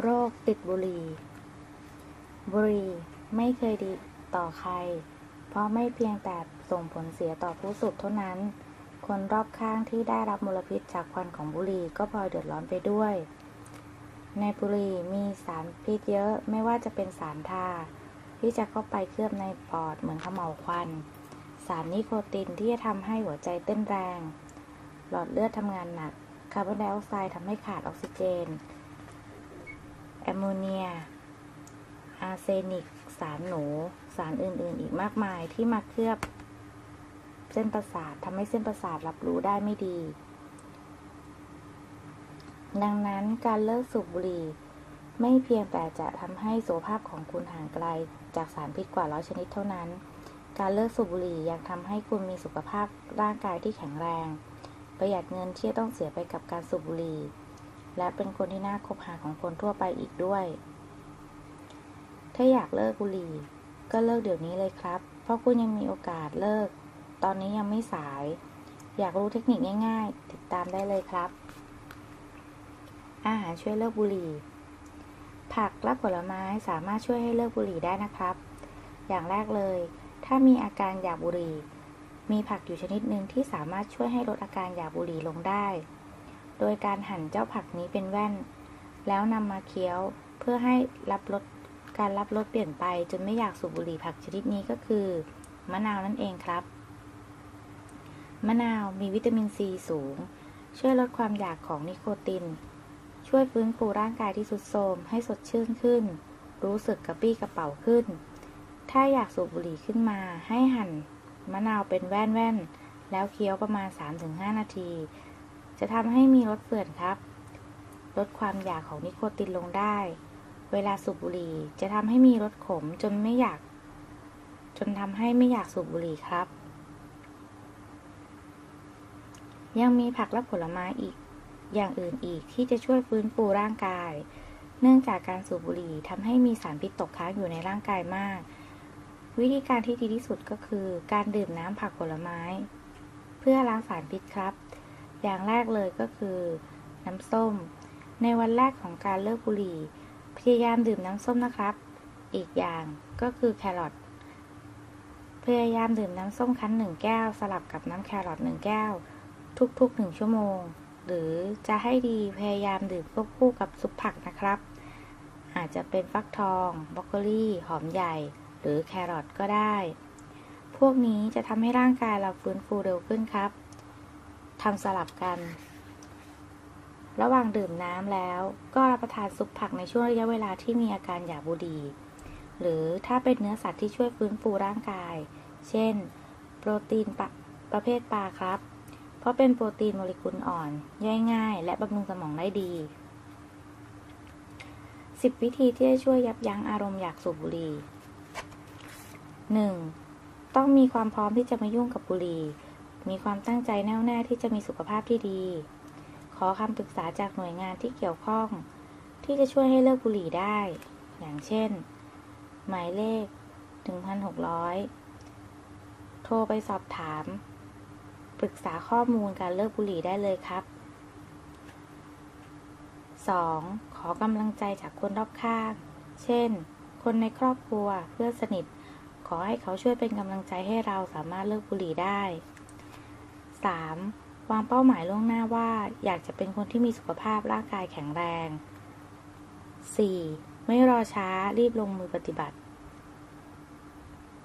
โรคติดบุหรี่ บุหรี่ไม่เคยดีต่อใคร เพราะไม่เพียงแต่ส่งผลเสียต่อผู้สูบเท่านั้น คนรอบข้างที่ได้รับมลพิษจากควันของบุหรี่ก็พลอยเดือดร้อนไปด้วย ในบุหรี่มีสารพิษเยอะไม่ว่าจะเป็นสารทาที่จะเข้าไปเคลือบในปอดเหมือนเขม่าวควัน สารนิโคตินที่จะทำให้หัวใจเต้นแรง หลอดเลือดทำงานหนัก คาร์บอนไดออกไซด์ทำให้ขาดออกซิเจน แอมโมเนีย อาร์เซนิก สารหนู สารอื่น ๆ อีกมากมายที่มาเคลือบ เส้นประสาททำให้เส้นประสาทรับรู้ได้ไม่ดี ดังนั้นการเลิกสูบบุหรี่ไม่เพียงแต่จะทำให้สุขภาพของคุณห่างไกลจากสารพิษกว่าร้อยชนิดเท่านั้น การเลิกสูบบุหรี่ยังทำให้คุณมีสุขภาพร่างกายที่แข็งแรง ประหยัดเงินที่จะต้องเสียไปกับการสูบบุหรี่ และเป็นคนที่น่าคบหาของคนทั่วไปอีกด้วย ถ้าอยากเลิกบุหรี่ ก็เลิกเดี๋ยวนี้เลยครับ เพราะคุณยังมีโอกาสเลิก ตอนนี้ยังไม่สาย อยากรู้เทคนิคง่าย ๆ ติดตามได้เลยครับ อาหารช่วยเลิกบุหรี่ ผักและผลไม้สามารถช่วยให้เลิกบุหรี่ได้นะครับ อย่างแรกเลย ถ้ามีอาการอยากบุหรี่ มีผักอยู่ชนิดหนึ่งที่สามารถช่วยให้ลดอาการอยากบุหรี่ลงได้ โดยการหั่นเจ้าผักนี้เป็นแว่น แล้วนำมาเคี้ยวเพื่อให้รับรสการรับรสเปลี่ยนไปจนไม่อยากสูบบุหรี่ผักชนิดนี้ก็คือ มะนาวนั่นเองครับ มะนาวมีวิตามินซีสูง ช่วยลดความอยากของนิโคติน ช่วยฟื้นฟูร่างกายที่ทรุดโทรมให้สดชื่นขึ้น รู้สึกกระปี้กระเป๋าขึ้น ถ้าอยากสูบบุหรี่ขึ้นมาให้หั่น มะนาวเป็นแว่นๆแล้วเคี้ยวประมาณ 3-5 นาที จะทำให้มีรสเฟื่อนครับ ลดความอยากของนิโคตินลงได้ เวลาสูบบุหรี่จะทำให้มีรสขมจนไม่อยาก จนทำให้ไม่อยากสูบบุหรี่ครับ ยังมีผักและผลไม้อีกอย่างอื่นอีกที่จะช่วยฟื้นฟูร่างกาย เนื่องจากการสูบบุหรี่ทำให้มีสารพิษตกค้างอยู่ในร่างกายมาก วิธีการที่ดีที่สุดก็คือ การดื่มน้ำผักผลไม้ เพื่อล้างสารพิษครับ อย่างแรกเลยก็คือ น้ำส้ม ในวันแรกของการเลิกบุหรี่ พยายามดื่มน้ำส้มนะครับ อีกอย่างก็คือแครอทพยายามดื่มน้ำส้มคั้นหนึ่งแก้ว สลับกับน้ำแครอทหนึ่งแก้ว ทุกๆหนึ่งชั่วโมง หรือจะให้ดีพยายามดื่มควบคู่กับซุปผักนะครับ อาจจะเป็นฟักทองบรอกโคลีหอมใหญ่ หรือแครอทก็ได้ พวกนี้จะทำให้ร่างกายเราฟื้นฟูเร็วขึ้นครับ ทำสลับกัน ระหว่างดื่มน้ำแล้วก็รับประทานซุปผักในช่วงระยะเวลาที่มีอาการอยากบุหรี่หรือถ้าเป็นเนื้อสัตว์ที่ช่วยฟื้นฟูร่างกาย เช่น โปรตีนปประเภทปลาครับ เพราะเป็นโปรตีนโมเลกุลอ่อน ย่อยง่าย และบำรุงสมองได้ดี 10 วิธีที่จะช่วยยับยั้งอารมณ์อยากสูบบุหรี่ 1. ต้องมีความพร้อมที่จะมายุ่งกับบุหรี่ มีความตั้งใจแน่วแน่ที่จะมีสุขภาพที่ดี ขอคำปรึกษาจากหน่วยงานที่เกี่ยวข้อง ที่จะช่วยให้เลิกบุหรี่ได้ อย่างเช่น หมายเลข 1,600 โทรไปสอบถาม ปรึกษาข้อมูลการเลิกบุหรี่ได้เลยครับ 2. ขอกำลังใจจากคนรอบข้าง เช่น คนในครอบครัว เพื่อนสนิท ขอให้เขาช่วยเป็นกำลังใจให้เราสามารถเลิกบุหรี่ได้ 3. วางเป้าหมายล่วงหน้าว่า อยากจะเป็นคนที่มีสุขภาพร่างกายแข็งแรง 4. ไม่รอช้ารีบลงมือปฏิบัติ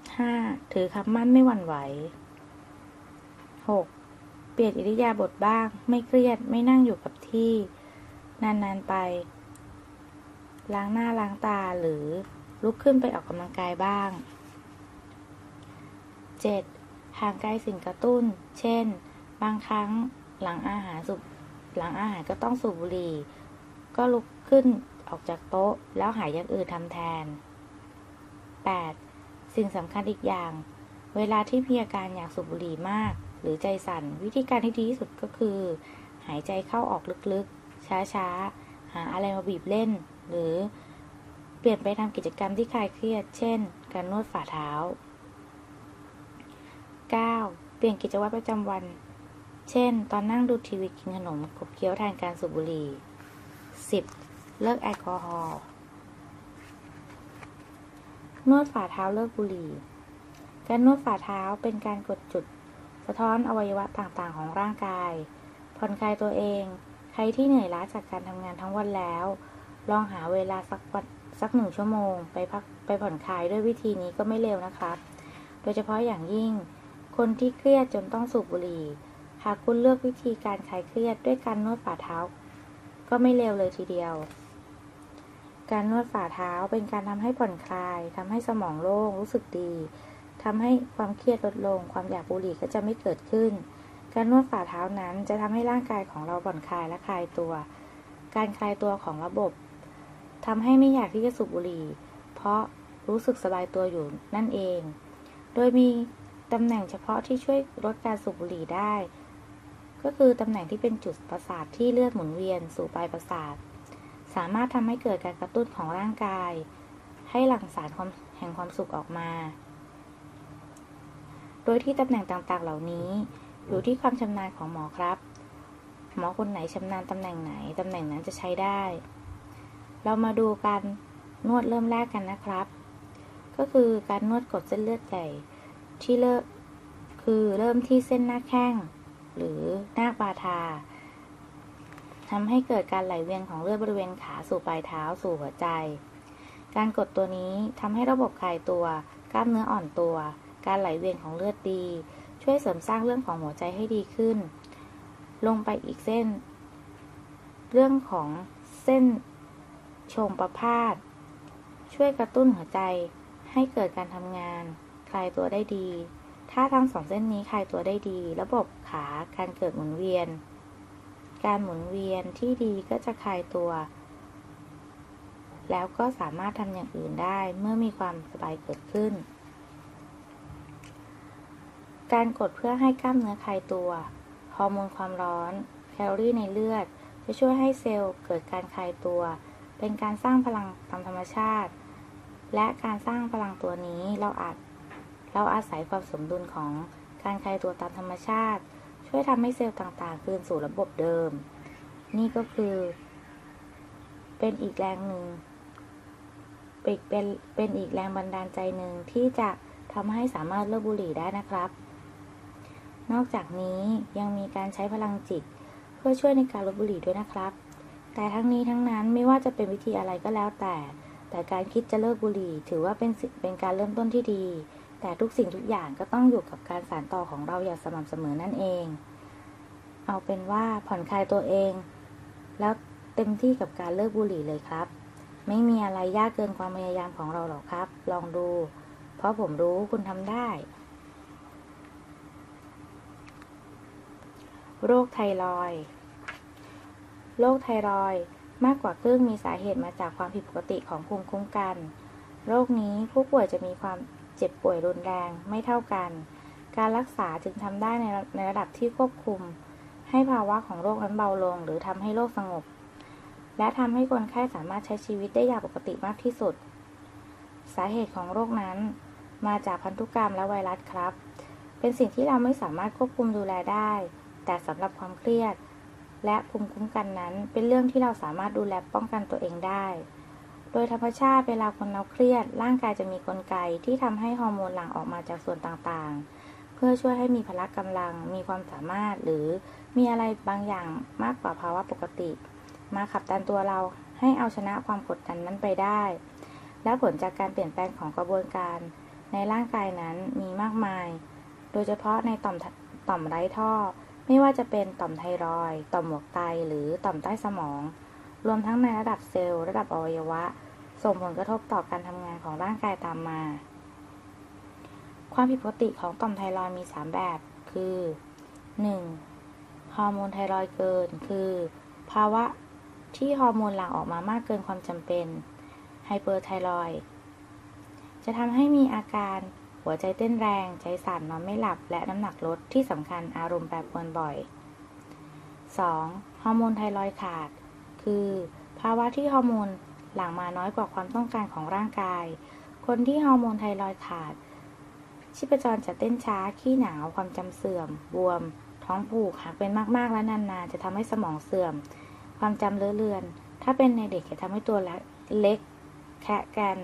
5. ถือคำมั่นไม่หวั่นไหว 6. เปลี่ยนอิริยาบถบ้าง ไม่เครียดไม่นั่งอยู่กับที่ นานๆไป ล้างหน้าล้างตาหรือลุกขึ้นไปออกกำลังกายบ้าง 7. ห่างไกลสิ่งกระตุ้น เช่น บางครั้งหลังอาหารสูบหลังอาหารก็ต้องสูบบุหรี่ ก็ลุกขึ้นออกจากโต๊ะ แล้วหาอย่างอื่นทำแทน 8. สิ่งสำคัญอีกอย่าง เวลาที่มีอาการอยากสูบบุหรี่มาก หรือใจสั่น วิธีการที่ดีที่สุดก็คือ หายใจเข้าออกลึกๆ ช้าๆ หาอะไรมาบีบเล่น หรือเปลี่ยนไปทำกิจกรรมที่คลายเครียด เช่น การนวดฝ่าเท้า 9. เปลี่ยนกิจวัตรประจำวัน เช่น ตอนนั่งดูทีวีกินขนมขบเคี้ยวแทนการสูบบุหรี่ 10. เลิกแอลกอฮอล์ นวดฝ่าเท้าเลิกบุหรี่ การนวดฝ่าเท้าเป็นการกดจุด สะท้อนอวัยวะต่างๆ ของร่างกาย ผ่อนคลายตัวเอง ใครที่เหนื่อยล้าจากการทำงานทั้งวันแล้ว ลองหาเวลาสักวันสักหนึ่งชั่วโมงไปพักไปผ่อนคลายด้วยวิธีนี้ก็ไม่เลวนะครับ โดยเฉพาะอย่างยิ่ง คนที่เครียดจนต้องสูบบุหรี่ หากคุณเลือกวิธีการคลายเครียดด้วยการนวดฝ่าเท้า ก็ไม่เลวเลยทีเดียว การนวดฝ่าเท้าเป็นการทำให้ผ่อนคลายทำให้สมองโล่งรู้สึกดีทำให้ความเครียดลดลง ความอยากบุหรี่ก็จะไม่เกิดขึ้น การนวดฝ่าเท้านั้นจะทำให้ร่างกายของเราผ่อนคลายและคลายตัว การคลายตัวของระบบทำให้ไม่อยากที่จะสูบบุหรี่ เพราะรู้สึกสบายตัวอยู่นั่นเอง โดยมีตำแหน่งเฉพาะที่ช่วยลดการสูบบุหรี่ได้ ก็คือตำแหน่งที่เป็นจุดประสาทที่เลือดหมุนเวียนสู่ปลายประสาท สามารถทำให้เกิดการกระตุ้นของร่างกาย ให้หลั่งสารแห่งความสุขออกมา โดยที่ตำแหน่งต่างๆ เหล่านี้ อยู่ที่ความชำนาญของหมอครับ หมอคนไหนชำนาญตำแหน่งไหนตำแหน่งนั้นจะใช้ได้ เรามาดูการนวดเริ่มแรกกันนะครับ ก็คือการนวดกดเส้นเลือดใหญ่ที่เริ่มคือเริ่มที่เส้นหน้าแข้ง หรือน้าบาทาทำให้เกิดการไหลเวียนของเลือดบริเวณขาสู่ปลายเท้าสู่หัวใจ การกดตัวนี้ทำให้ระบบคลายตัว กล้ามเนื้ออ่อนตัว การไหลเวียนของเลือดดี ช่วยเสริมสร้างเรื่องของหัวใจให้ดีขึ้น ลงไปอีกเส้น เรื่องของเส้นชมประพาสช่วยกระตุ้นหัวใจให้เกิดการทำงาน คลายตัวได้ดี ถ้าทั้งสองเส้นนี้คลายตัวได้ดี ระบบขาการเกิดหมุนเวียน การหมุนเวียนที่ดีก็จะคลายตัว แล้วก็สามารถทำอย่างอื่นได้เมื่อมีความสบายเกิดขึ้น การกดเพื่อให้กล้ามเนื้อคลายตัวฮอร์โมนความร้อนแคลอรี่ในเลือด จะช่วยให้เซลล์เกิดการคลายตัว เป็นการสร้างพลังตามธรรมชาติ และการสร้างพลังตัวนี้เราอาจ เราอาศัยความสมดุลของการคลายตัวตามธรรมชาติ ช่วยทำให้เซลล์ต่างๆ คืนสู่ระบบเดิม นี่ก็คือ เป็นอีกแรงหนึ่งเป็นเป็นเป็นอีกแรงบันดาลใจหนึ่งที่จะทำให้สามารถเลิกบุหรี่ได้นะครับ นอกจากนี้ยังมีการใช้พลังจิต เพื่อช่วยในการลดบุหรี่ด้วยนะครับ แต่ทั้งนี้ทั้งนั้นไม่ว่าจะเป็นวิธีอะไรก็แล้วแต่ แต่การคิดจะเลิกบุหรี่ ถือว่าเป็นเป็นการเริ่มต้นที่ดี แต่ทุกสิ่งทุกอย่างก็ต้องอยู่กับการสานต่อของเราอย่างสม่ำเสมอนั่นเอง เอาเป็นว่าผ่อนคลายตัวเอง แล้วเต็มที่กับการเลิกบุหรี่เลยครับ ไม่มีอะไรยากเกินความพยายามของเราหรอกครับ ลองดู เพราะผมรู้คุณทำได้ โรคไทรอยโรคไทรอยมากกว่าครึ่งมีสาเหตุมาจากความผิดปกติของภูมิคุ้มกัน โรคนี้ผู้ป่วยจะมีความ เจ็บป่วยรุนแรงไม่เท่ากัน การรักษาจึงทำได้ในในระดับที่ควบคุม ให้ภาวะของโรคนั้นเบาลง หรือทำให้โรคสงบ และทำให้คนไข้สามารถใช้ชีวิตได้อย่างปกติมากที่สุด สาเหตุของโรคนั้น มาจากพันธุกรรมและไวรัสครับ เป็นสิ่งที่เราไม่สามารถควบคุมดูแลได้ แต่สำหรับความเครียด และภูมิคุ้มกันนั้น เป็นเรื่องที่เราสามารถดูแลป้องกันตัวเองได้ โดยธรรมชาติเวลาคนเราเครียด ร่างกายจะมีกลไกที่ทำให้ฮอร์โมนหลั่งออกมาจากส่วนต่างๆ เพื่อช่วยให้มีพละกำลัง มีความสามารถ หรือมีอะไรบางอย่างมากกว่าภาวะปกติ มาขับดันตัวเราให้เอาชนะความกดดันนั้นไปได้ และผลจากการเปลี่ยนแปลงของกระบวนการ ในร่างกายนั้นมีมากมาย โดยเฉพาะในต่อมต่อมไร้ท่อ ไม่ว่าจะเป็นต่อมไทรอย ต่อมหมวกไต หรือต่อมใต้สมอง รวมทั้งในระดับเซลล์ระดับอวัยวะ ส่งผลกระทบต่อการทำงานของร่างกายตามมา ความผิดปกติของต่อมไทรอยมี 3 แบบ คือ 1. ฮอร์โมนไทรอยเกิน คือ ภาวะที่ฮอร์โมนหลั่งออกมามากเกินความจำเป็นไฮเปอร์ไทรอยจะทำให้มีอาการหัวใจเต้นแรง ใจสั่นนอนไม่หลับ และน้ำหนักลดที่สำคัญอารมณ์แปรปรวนบ่อย 2. ฮอร์โมนไทรอยขาด คือ ภาวะที่ฮอร์โมนหลั่งมาน้อยกว่าความต้องการของร่างกาย คนที่ฮอร์โมนไทรอยขาด ชีพจรจะเต้นช้า ขี้หนาว ความจำเสื่อม บวม ท้องผูก หากเป็นมากๆและนานๆ จะทำให้สมองเสื่อม ความจำเลอะเลือน ถ้าเป็นในเด็กจะทำให้ตัวเล็ก แคะกัน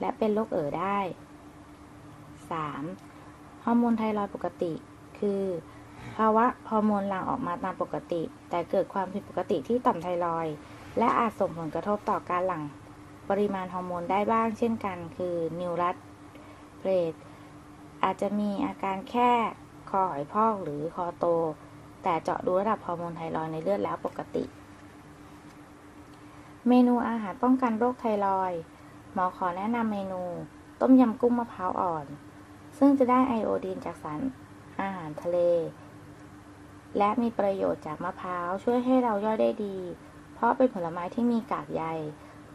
และเป็นโรคเอ่อได้ 3. ฮอร์โมนไทรอยปกติ คือ ภาวะฮอร์โมนหลั่งออกมาตามปกติ แต่เกิดความผิดปกติที่ต่อมไทรอยด์และอาจส่งผลกระทบต่อการหลั่งปริมาณฮอร์โมนได้บ้าง เช่นกัน คือนิวรัสเพลตอาจจะมีอาการแค่คอหอยพอกหรือคอโต แต่เจาะดูระดับฮอร์โมนไทรอยด์ในเลือดแล้วปกติ เมนูอาหารป้องกันโรคไทรอยด์หมอขอแนะนำเมนู ต้มยำกุ้งมะพร้าวอ่อน ซึ่งจะได้ไอโอดีนจากสารอาหารทะเล และมีประโยชน์จากมะพร้าวช่วยให้เราย่อยได้ดี เพราะเป็นผลไม้ที่มีกากใย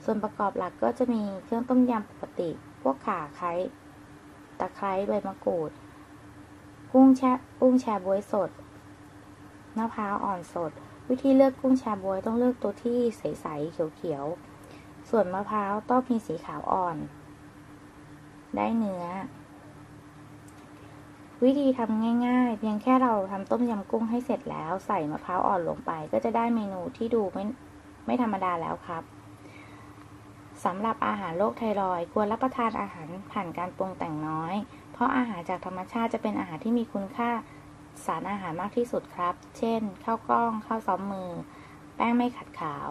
ส่วนประกอบหลักก็จะมีเครื่องต้มยำปกติ พวกข่าไคร้ตะไคร้ใบมะกรูด กุ้งแช่กุ้งแช่บวยสดมะพร้าวอ่อนสด วิธีเลือกกุ้งแช่บวยต้องเลือกตัวที่ใสๆเขียวๆ ส่วนมะพร้าวต้องมีสีขาวอ่อน ได้เนื้อ วิธีทำง่ายๆ เพียงแค่เราทำต้มยำกุ้งให้เสร็จแล้ว ใส่มะพร้าวอ่อนลงไป ก็จะได้เมนูที่ดูไม่ไม่ธรรมดาแล้วครับสำหรับอาหารโรคไทรอยควรรับประทานอาหารผ่านการปรุงแต่งน้อย เพราะอาหารจากธรรมชาติจะเป็นอาหารที่มีคุณค่าสารอาหารมากที่สุดครับ เช่น ข้าวกล้อง ข้าวซ้อมมือ แป้งไม่ขัดขาว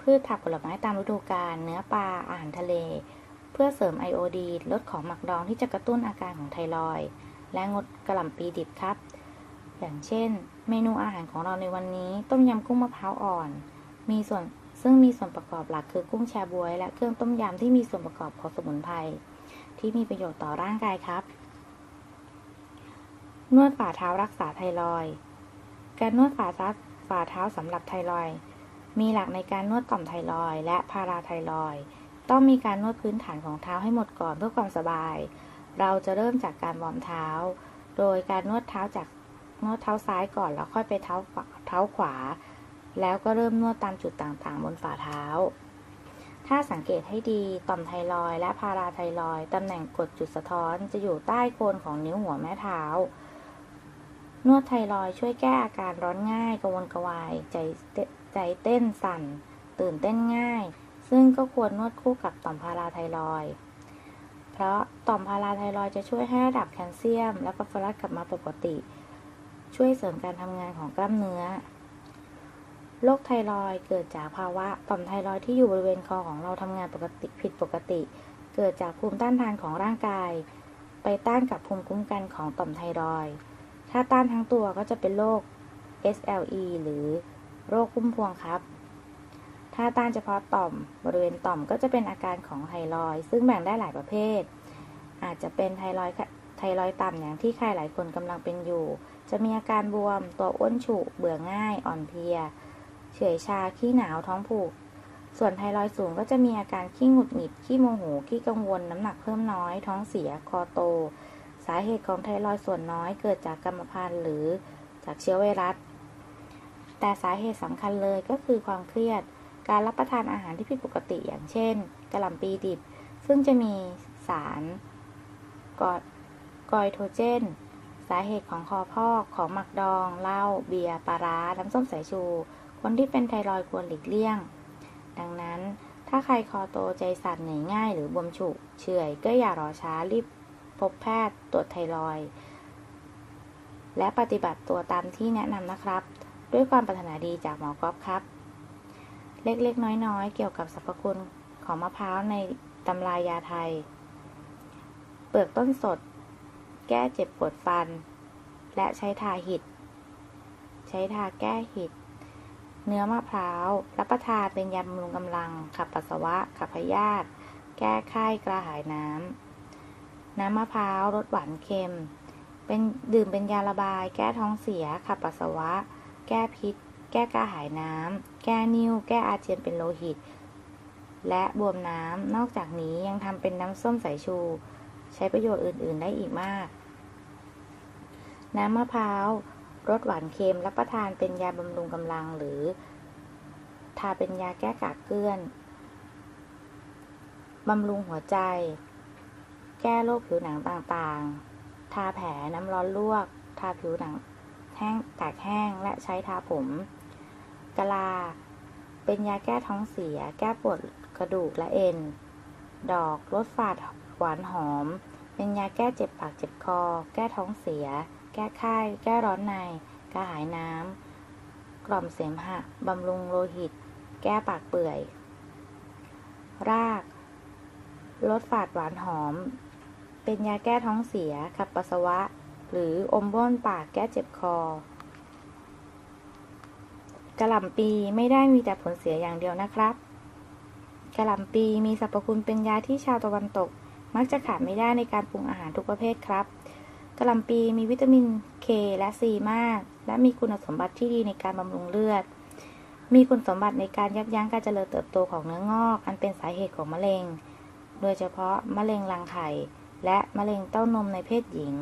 พืชผักผลไม้ตามฤดูกาล เนื้อปลา อาหารทะเล เพื่อเสริมไอโอดีนลดของหมักดองที่จะกระตุ้นอาการของไทรอยด์ และงดกระหล่ำปีดิบครับ อย่างเช่น เมนูอาหารของเราในวันนี้ ต้มยำกุ้งมะพร้าวอ่อน มีส่วนซึ่งมีส่วนประกอบหลักคือกุ้งแชบวย และเครื่องต้มยำที่มีส่วนประกอบของสมุนไพรที่มีประโยชน์ต่อร่างกายครับ นวดฝ่าเท้ารักษาไทรอยการนวดฝ่าเท้าฝ่าเท้าสำหรับไทรอยมีหลักในการนวดต่อมไทรอยและพาราไทรอยต้องมีการนวดพื้นฐานของเท้าให้หมดก่อนเพื่อความสบาย เราจะเริ่มจากการวอร์มเท้า โดยการนวดเท้าจากนวดเท้าซ้ายก่อนแล้วค่อยไปเท้าเท้าขวา แล้วก็เริ่มนวดตามจุดต่างๆ บนฝ่าเท้า ถ้าสังเกตให้ดีต่อมไทรอยและพาราไทรอยตำแหน่งกดจุดสะท้อนจะอยู่ใต้โคนของนิ้วหัวแม่เท้า นวดไทรอยช่วยแก้อาการร้อนง่ายกระวนกระวายใจใจเต้นสั่น ตื่นเต้นง่าย ซึ่งก็ควรนวดคู่กับต่อมพาราไทรอย เพราะต่อมพาราไทรอยจะช่วยให้ระดับแคลเซียม และฟอสฟอรัสกลับมาปกติ ช่วยเสริมการทำงานของกล้ามเนื้อโรคไทรอยเกิดจากภาวะต่อมไทรอยที่อยู่บริเวณคอของเราทำงานปกติผิดปกติ เกิดจากภูมิต้านทานของร่างกาย ไปต้านกับภูมิคุ้มกันของต่อมไทรอย ถ้าต้านทั้งตัวก็จะเป็นโรค SLE หรือโรคพุ่มพวงครับ ถ้าต้านเฉพาะต่อมบริเวณต่อมก็จะเป็นอาการของไทรอยด์ซึ่งแบ่งได้หลายประเภท อาจจะเป็นไทรอยด์ไทรอยด์ต่ำอย่างที่ใครหลายคนกำลังเป็นอยู่ จะมีอาการบวม ตัวอ้วนฉุเบื่อง่าย อ่อนเพลีย เฉื่อยชา ขี้หนาว ท้องผูก ส่วนไทรอยด์สูงก็จะมีอาการขี้หงุดหงิด ขี้โมโห ขี้กังวล น้ำหนักเพิ่มน้อย ท้องเสีย คอโต สาเหตุของไทรอยด์ส่วนน้อยเกิดจากกรรมพันธุ์หรือจากเชื้อไวรัส แต่สาเหตุสำคัญเลยก็คือความเครียด การรับประทานอาหารที่ผิดปกติอย่างเช่นกระหล่ำปีดิบ ซึ่งจะมีสารกอดกอยโทเจน สาเหตุของคอพอกของหมักดองเหล้าเบียร์ปลาร้าน้ำส้มสายชู คนที่เป็นไทรอยด์ควรหลีกเลี่ยง ดังนั้นถ้าใครคอโตใจสั่นเหนื่อยง่ายหรือบวมฉุกเฉื่อยก็อย่ารอช้ารีบพบแพทย์ตรวจไทรอยด์และปฏิบัติตัวตามที่แนะนำนะครับ ด้วยความปรารถนาดีจากหมอกอฟครับ เล็กๆ น้อยๆ เกี่ยวกับสรรพคุณของมะพร้าวในตำรายาไทย เปลือกต้นสด แก้เจ็บปวดฟัน และใช้ทาหิด ใช้ทาแก้หิด เนื้อมะพร้าว รับประทานเป็นยาบำรุงกำลัง ขับปัสสาวะ ขับพยาธิ แก้ไข้กระหายน้ำ น้ำมะพร้าวรสหวานเค็ม เป็นดื่มเป็นยาระบาย แก้ท้องเสีย ขับปัสสาวะ แก้พิษ แก้กระหายน้ำ แก้นิ่ว แก้อาเจียนเป็นโลหิต และบวมน้ำ นอกจากนี้ยังทำเป็นน้ำส้มสายชู ใช้ประโยชน์อื่น ๆ ได้อีกมาก น้ำมะพร้าวรสหวานเค็มรับประทานเป็นยาบำรุงกำลังหรือ ทาเป็นยาแก้กากเกลื่อนบำรุงหัวใจ แก้โรคผิวหนังต่างๆ ทาแผลน้ำร้อนลวก ทาผิวหนังแห้งแตกแห้งและใช้ทาผม กะลา เป็นยาแก้ท้องเสีย แก้ปวดกระดูกและเอ็น ดอกลดฝาดหวานหอม เป็นยาแก้เจ็บปากเจ็บคอ แก้ท้องเสีย แก้ไข้ แก้ร้อนใน กระหายน้ำ กล่อมเสมหะ บำรุงโลหิต แก้ปากเปื่อย รากลดฝาดหวานหอม เป็นยาแก้ท้องเสีย ขับปัสสาวะ หรืออมบ้วนปากแก้เจ็บคอ กระหล่ำปีไม่ได้มีแต่ผลเสียอย่างเดียวนะครับกระหล่ำปีมีสรรพคุณเป็นยาที่ชาวตะวันตก มักจะขาดไม่ได้ในการปรุงอาหารทุกประเภทครับกระหล่ำปีมีวิตามินเคและซีมาก และมีคุณสมบัติที่ดีในการบำรุงเลือด มีคุณสมบัติในการยับยั้งการเจริญเติบโตของเนื้องอก อันเป็นสาเหตุของมะเร็ง โดยเฉพาะมะเร็งรังไข่ และมะเร็งเต้านมในเพศหญิง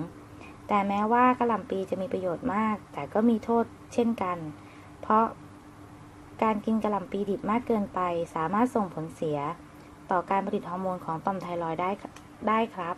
แต่แม้ว่ากระหล่ำปีจะมีประโยชน์มาก แต่ก็มีโทษเช่นกัน เพราะ การกินกระหล่ำปีดิบมากเกินไป สามารถส่งผลเสีย ต่อการผลิตฮอร์โมนของต่อมไทรอยด์ได้ได้ครับ